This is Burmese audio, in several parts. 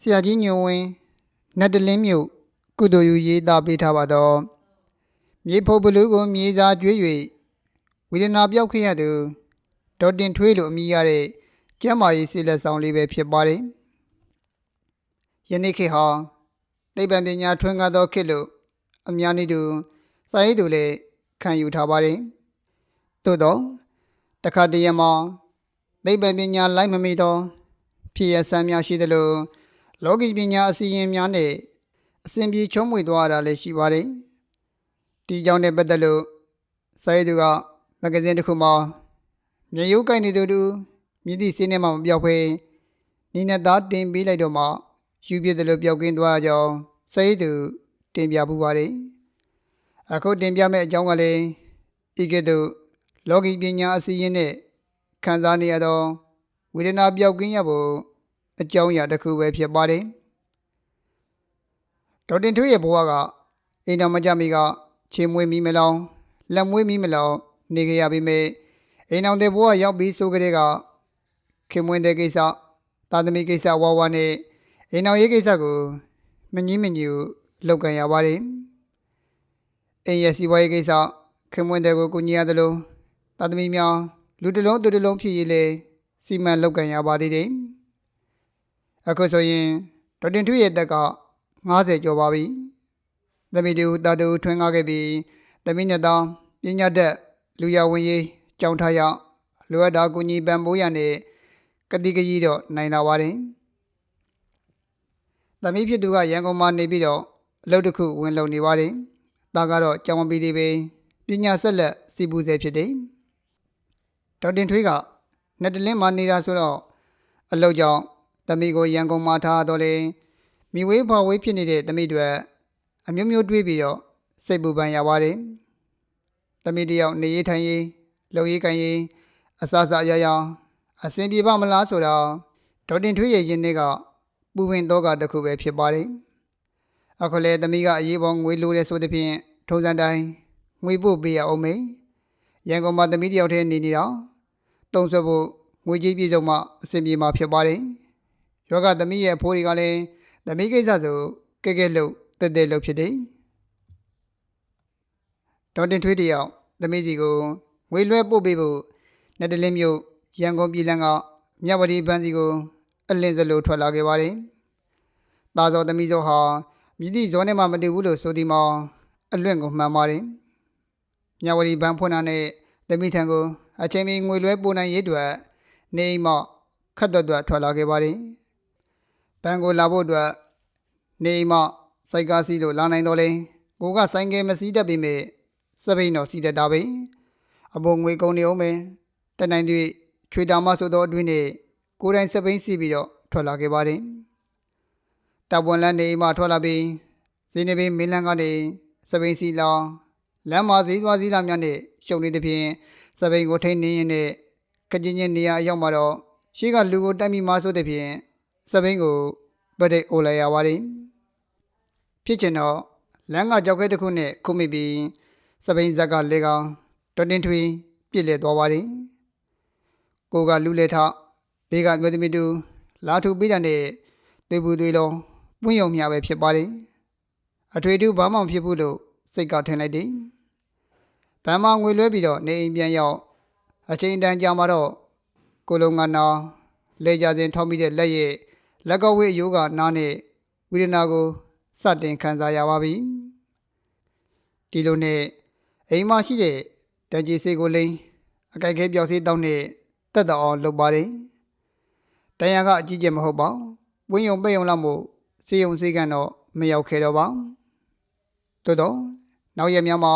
ဆရာကြီးညွန်ဝင်းနတ်တလင်းမြို့ကုသိုလ်ယူရေးသားပေးထားပါတော့မြေဖုတ်ဘလူးကိုမြေစာကျွေး၍ဝေဒနာပြောက်ခဲ့ရသူဒေါ်တင်ထွေးလိုအမည်ရတဲ့ကျမ်းမာရေးစီလက်ဆောင်လေးပဲဖြစ်ပါတယ်ယနေ့ခေတ်ဟာသိပ္ပံပညာထွန်းကားသောခေတ်လို့အများနည်းတူစာရေးသူလည်းခံယူထားပါတယ်သို့တော့တစ်ခါတည်းမှာသိပ္ပံပညာလိုက်မမီသောဖြစ်ရဆန်းများရှိသလို လောကီပညာအစီရင်များနဲ့အစဉ်ပြေချုံးမွေသွားတာလည်းရှိပါတယ်။ဒီကြောင့်နဲ့ပတ်သက်လို့စာရေးသူကမဂ္ဂဇင်းတစ်ခုမှာမြေရုပ်ကိုက်နေသူတူမြည်သည့်စင်းနဲ့မှမပြောက်ဖဲနိနဲ့သားတင်ပေးလိုက်တော့မှယူပြတယ်လို့ပြောက်ကင်းသွားကြောင်းစာရေးသူတင်ပြပူပါတယ်။အခုတင်ပြမယ့်အကြောင်းကလည်းဤကဲ့သို့လောကီပညာအစီရင်နဲ့ခံစားနေရသောဝေဒနာပြောက်ကင်းရဖို့ အကြောင်းအရာတစ်ခုပဲဖြစ်ပါတယ်ဒေါက်တင်ထွေးရဲ့ဘဝကအိမ်တော်မကြမီကခြေမွေးမီမလောင်လက်မွေးမီမလောင်နေကြရပြီမေအိမ်တော်တဲ့ဘဝရောက်ပြီးဆိုကြတဲ့ကခင်မွင်းတဲ့ကိစ္စသာသမီကိစ္စဝါဝါနဲ့အိမ်တော်ရေးကိစ္စကိုမငင်းမညူလောက်ကန်ရပါတယ်အိမ်ရဲ့စီးပွားရေးကိစ္စခင်မွင်းတဲ့ကိုကူညီရသလိုသာသမီများလူတစ်လုံးသူတစ်လုံးဖြစ်ရည်လေစီမံလောက်ကန်ရပါသေးတယ် အခုဆိုရင်ဒေါက်တင်ထွေးရဲ့တက်က90ကျော်ပါပြီ။သမီးတူတာတူထွန်းကားခဲ့ပြီးသမီးနဲ့တောင်းပညာတတ်လူရဝင်ရေးကြောင်းထားရလိုအပ်တာကူညီပံ့ပိုးရနဲ့ကတိကကြီးတော့နိုင်လာပါတယ်။သမီးဖြစ်သူကရန်ကုန်မှာနေပြီးတော့အလုပ်တစ်ခုဝင်လုပ်နေပါတယ်။ဒါကတော့ကြောင်မပြီးသေးပဲပညာဆက်လက်စီပူစေဖြစ်တယ်။ဒေါက်တင်ထွေးကနှစ်တလင်းမှာနေတာဆိုတော့အလုပ်ကြောင့် တမိကိုရန်ကုန်မှာထားတော့လေမိဝေးဖွာဝေးဖြစ်နေတဲ့တမိတွေအမျိုးမျိုးတွေးပြီးတော့စိတ်ပူပန်ရပါတယ်။တမိတယောက်နေရေးထိုင်ရေးလှုပ်ရေးကန်ရေးအစစအရရအစဉ်ပြေပါမလားဆိုတော့ဒေါက်တင်ထွေးရဲ့ရင်ထဲကပူပင်တော့ကတစ်ခုပဲဖြစ်ပါတယ်။အခုလေတမိကအရေးပေါ်ငွေလိုတဲ့ဆိုတဲ့ဖြင့်ထုံးစံတိုင်းငွေပို့ပေးရအောင်မေ။ရန်ကုန်မှာတမိတယောက်တည်းနေနေတာတုံးဆွဖို့ငွေကြီးပြည့်စုံမှအစဉ်ပြေမှာဖြစ်ပါတယ်။ ယောဂသမီးရဲ့အဖိုးတွေကလည်းသမီးကိစ္စဆိုကဲကဲလို့တက်တက်လို့ဖြစ်တယ်။ဒေါက်တင်ထွေးတယောက်သမီးကြီးကိုငွေလွှဲပို့ပေးဖို့နှစ်တလင်းမြို့ရန်ကုန်ပြည်လန်းကမြဝတီဘန်းစီကိုအလင်းစလိုထွက်လာခဲ့ပါတယ်။ตาစောသမီးစောဟာမြည်သည့်ဇောနဲ့မှမတူဘူးလို့ဆိုဒီမှာအလွင့်ကိုမှန်ပါတယ်။မြဝတီဘန်းဖွင့်တာနဲ့သမီးထံကိုအချိန်မီငွေလွှဲပို့နိုင်ရေးအတွက်နေအိမ်မှခတ်တော်တော်ထွက်လာခဲ့ပါတယ်။ ဘန်ကိုလာဖို့အတွက်နေအိမ်မှစိုက်ကားစီးလို့လာနိုင်တော့လေကိုကဆိုင်ကယ်မစီးတတ်ပေမဲ့စပိန်တော့စီးတတ်တာပဲအပေါ်ငွေကုန်နေအောင်ပဲတက်နိုင်တွေချွေတာမဆိုတော့အတွင်းနဲ့ကိုယ်တိုင်စပိန်စီးပြီးတော့ထွက်လာခဲ့ပါတယ်တပ်ပွန်လန်းနေအိမ်မှထွက်လာပြီးဇင်းနေပင်မင်းလန်းကနေစပိန်စီလာလမ်းမှာဈေးသွားစည်းလာများနဲ့ရှုံနေတဲ့ဖြင့်စပိန်ကိုထိန်းနေရင်နဲ့ကကြင်းချင်းနေရာအရောက်မှာတော့ရှေ့ကလူကိုတိုက်မိမှဆိုတဲ့ဖြင့် စပိန်ကိုပဒိတ်အိုလိုက်ရပါတယ်ဖြစ်ချင်တော့လမ်းကကြောက်ခဲတစ်ခုနဲ့ခုမိပြီးစပိန်ဇက်ကလေကောင်တော်တင်ထွေပြစ်လေသွားပါတယ်ကိုကလူလေထဘေးကမြို့သမီးတူလာထူပေးတဲ့နဲ့တွေ့ဘူးတွေ့လုံးပွင့်ယုံမြပဲဖြစ်ပါတယ်အထွေတူဘာမှမဖြစ်ဘူးလို့စိတ်ကထင်လိုက်တယ်ဗမ်းမငွေလွှဲပြီးတော့နေအိမ်ပြန်ရောက်အချိန်တန်ကြာမှတော့ကိုလုံးကနာလေကြစဉ်ထောက်မိတဲ့လက်ရဲ့ လက်ကဝေးယောဂနားနဲ့ဝိရဏကိုစတင်ခံစားရပါပြီဒီလိုနဲ့အိမ်မှာရှိတဲ့တန်ကြီးစေးကိုလိန်အကြိုက်ခဲပြောက်စေးတောင်းနဲ့တက်တော်အောင်လုပ်ပါတယ်တန်ရကအကြီးကျယ်မဟုတ်ပါဝင်းယုံပဲ့ယုံလောက်မို့စေယုံစေးကန်တော့မရောက်ခဲ့တော့ပါတိုးတော့နောက်ရက်များမှာ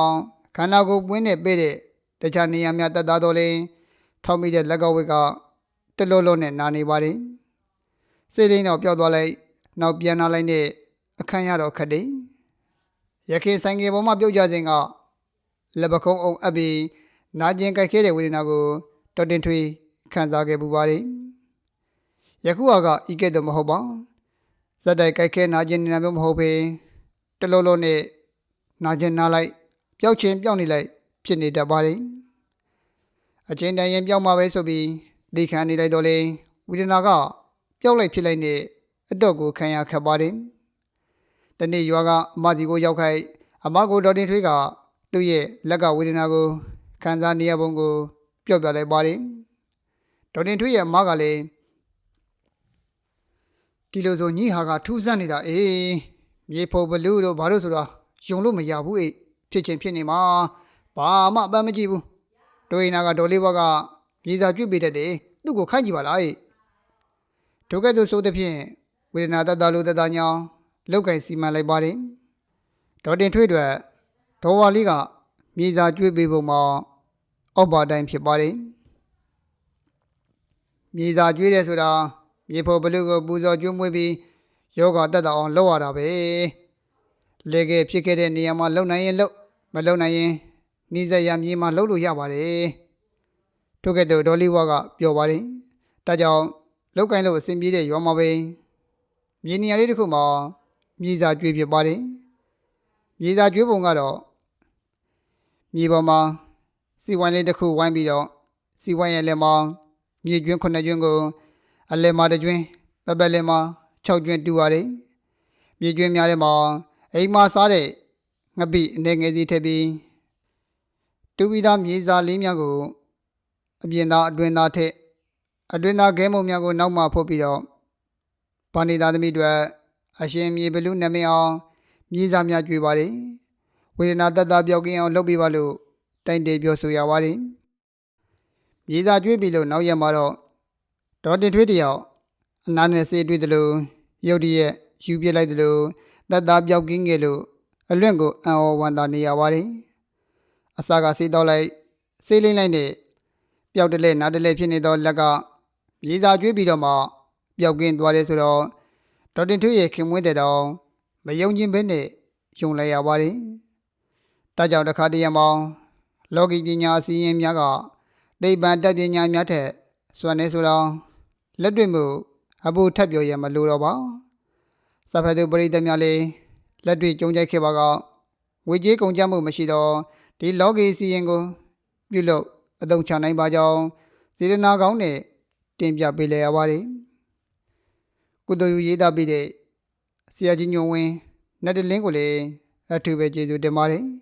ခန္ဓာကိုယ်ပွင်းနဲ့ပဲ့တဲ့တခြားနေရာများတက်သားတော်လင်းထောက်မိတဲ့လက်ကဝေးကတလို့လို့နဲ့နာနေပါတယ် စိတ်ရင်းတော့ပျောက်သွားလိုက်နောက်ပြန်လာလိုက်နဲ့အခန်းရတော့ခတ်တယ်ရခင်ဆိုင်ကယ်ပေါ်မှာပြုတ်ကြခြင်းကလက်ပခုံးအုံအပ်ပြီးနာကျင်ကြိုက်ခဲတဲ့ဝေဒနာကိုတော်တင်ထွေးခံစားခဲ့ပူပါတယ်ယခုဟာကဤကဲ့သို့မဟုတ်ပါဇက်တိုက်ကြိုက်ခဲနာကျင်နေတာမျိုးမဟုတ်ပေတလုံးလုံးနဲ့နာကျင်နာလိုက်ပျောက်ခြင်းပျောက်နေလိုက်ဖြစ်နေတတ်ပါတယ်အချင်းတန်ရင်ပျောက်မှာပဲဆိုပြီးဒီခံနေလိုက်တော့လေဝေဒနာက ပျောက်လိုက်ဖြစ်လိုက်နဲ့အတော့ကိုခံရခက်ပါတယ်။တနေ့ရွာကအမစီကိုရောက်ခိုက်အမကိုဒေါ်တင်ထွေးကသူ့ရဲ့လက်ကဝေဒနာကိုခံစားနေရပုံကိုပြောပြလိုက်ပါတယ်။ဒေါ်တင်ထွေးရဲ့အမကလည်းဒီလိုဆိုညီဟာကထူးဆန်းနေတာအေးမြေဖို့ဘလူးတို့ဘာလို့ဆိုတာယုံလို့မရဘူးအေးဖြစ်ချင်းဖြစ်နေမှာဘာမှအပန်းမကြည့်ဘူးတို့ရင်နာကဒေါ်လေးဘွားကမြေစာကျွတ်ပေးတတ်တယ်သူ့ကိုခိုင်းကြည့်ပါလားအေး ဒုက္ကသိုလ်ဆိုတဲ့ဖြင့်ဝေဒနာတတလို့တတညောင်းလောက်ကင်စီမံလိုက်ပါတယ်ဒေါ်တင်ထွေးတွေဒေါ်ဝါလေးကမြေစာကျွေးပေးပုံမှာအောက်ပါတိုင်းဖြစ်ပါတယ်မြေစာကျွေးတယ်ဆိုတာမြေဖို့ဘလူးကိုပူဇော်ကျွေးမွေးပြီးယောဂတက်တာအောင်လုပ်ရတာပဲလေကဖြစ်ခဲ့တဲ့နေရာမှာလုံနိုင်ရင်လုံမလုံနိုင်ရင်နှီးစက်ရမြေမှာလုံလို့ရပါတယ်ထို့ကဲ့သို့ဒေါ်လီဝါကပြောပါတယ်ဒါကြောင့် လောက်ကင်လို့အစဉ်ပြေးတဲ့ရွာမှာပဲမြေနေရာလေးတစ်ခုမှာမြေစာကျွေးဖြစ်ပါတယ်မြေစာကျွေးပုံကတော့မြေပေါ်မှာစီဝိုင်းလေးတစ်ခုဝိုင်းပြီးတော့စီဝိုင်းရဲ့လက်မှာမြေကျွင်းခုနှစ်ကျွင်းကိုအလဲမှာတစ်ကျွင်းပပလဲမှာ6ကျွင်းတူပါတယ်မြေကျွင်းများထဲမှာအိမ်မှာစားတဲ့ငပိအနေငယ်စီထည့်ပြီးတူပြီးသားမြေစာလေးများကိုအပြင်သားအတွင်းသားထည့် အတွင်းသားကဲမုံများကိုနောက်မှဖုတ်ပြီးတော့ဗာနေသားသမီးတွေအရှင်မြေဘလူးနမင်းအောင်မြေစာများကြွေပါတယ်ဝေဒနာတတပြောက်ကင်းအောင်လုပ်ပြပါလို့တိုင်တေပြောဆိုရပါတယ်မြေစာကြွေးပြီလို့နောက်ရက်မှာတော့ဒေါ်တင်ထွေးတယောက်အနာနဲ့ဆေးတွေ့တယ်လို့ရုတ်တရက်ယူပြစ်လိုက်တယ်လို့တတပြောက်ကင်းငယ်လို့အလွင့်ကိုအံ့ဩဝမ်းသာနေရပါတယ်အစာကဆေးတော့လိုက်ဆေးလိမ့်လိုက်နဲ့ပျောက်တလဲနားတလဲဖြစ်နေသောလက်က မြေစာကျွေးပြီးတော့မှပျောက်ကင်းသွားတယ်ဆိုတော့ဒေါက်တင်ထွေးရဲ့ခင်မွေးတဲ့တောင်မယုံကျင်ဘဲနဲ့ယုံလိုက်ရပါတယ်။ဒါကြောင့်တစ်ခါတည်းရမောင်လောကီပညာအစည်းအဝေးများကသိပ္ပံတက်ပညာများထက်စွမ်းနေဆိုတော့လက်တွေ့မှုအဖို့ထပ်ပြောရမလို့တော့ပါ။စဖတ်သူပရိသတ်များလည်းလက်တွေ့ကြုံကြိုက်ခဲ့ပါကငွေကြေးကုန်ကျမှုမရှိတော့ဒီလောကီအစည်းအဝေးကိုပြုလုပ်အသုံးချနိုင်ပါကြောင်းစေတနာကောင်းနဲ့ တင်ပြပေးလည်ရပါတယ်။ကုသိုလ်ယူရေးသားပေးတဲ့ဆရာကြီးညုံဝင်းနတ်တလင်းကိုလည်းအထူးပဲကျေးဇူးတင်ပါတယ်။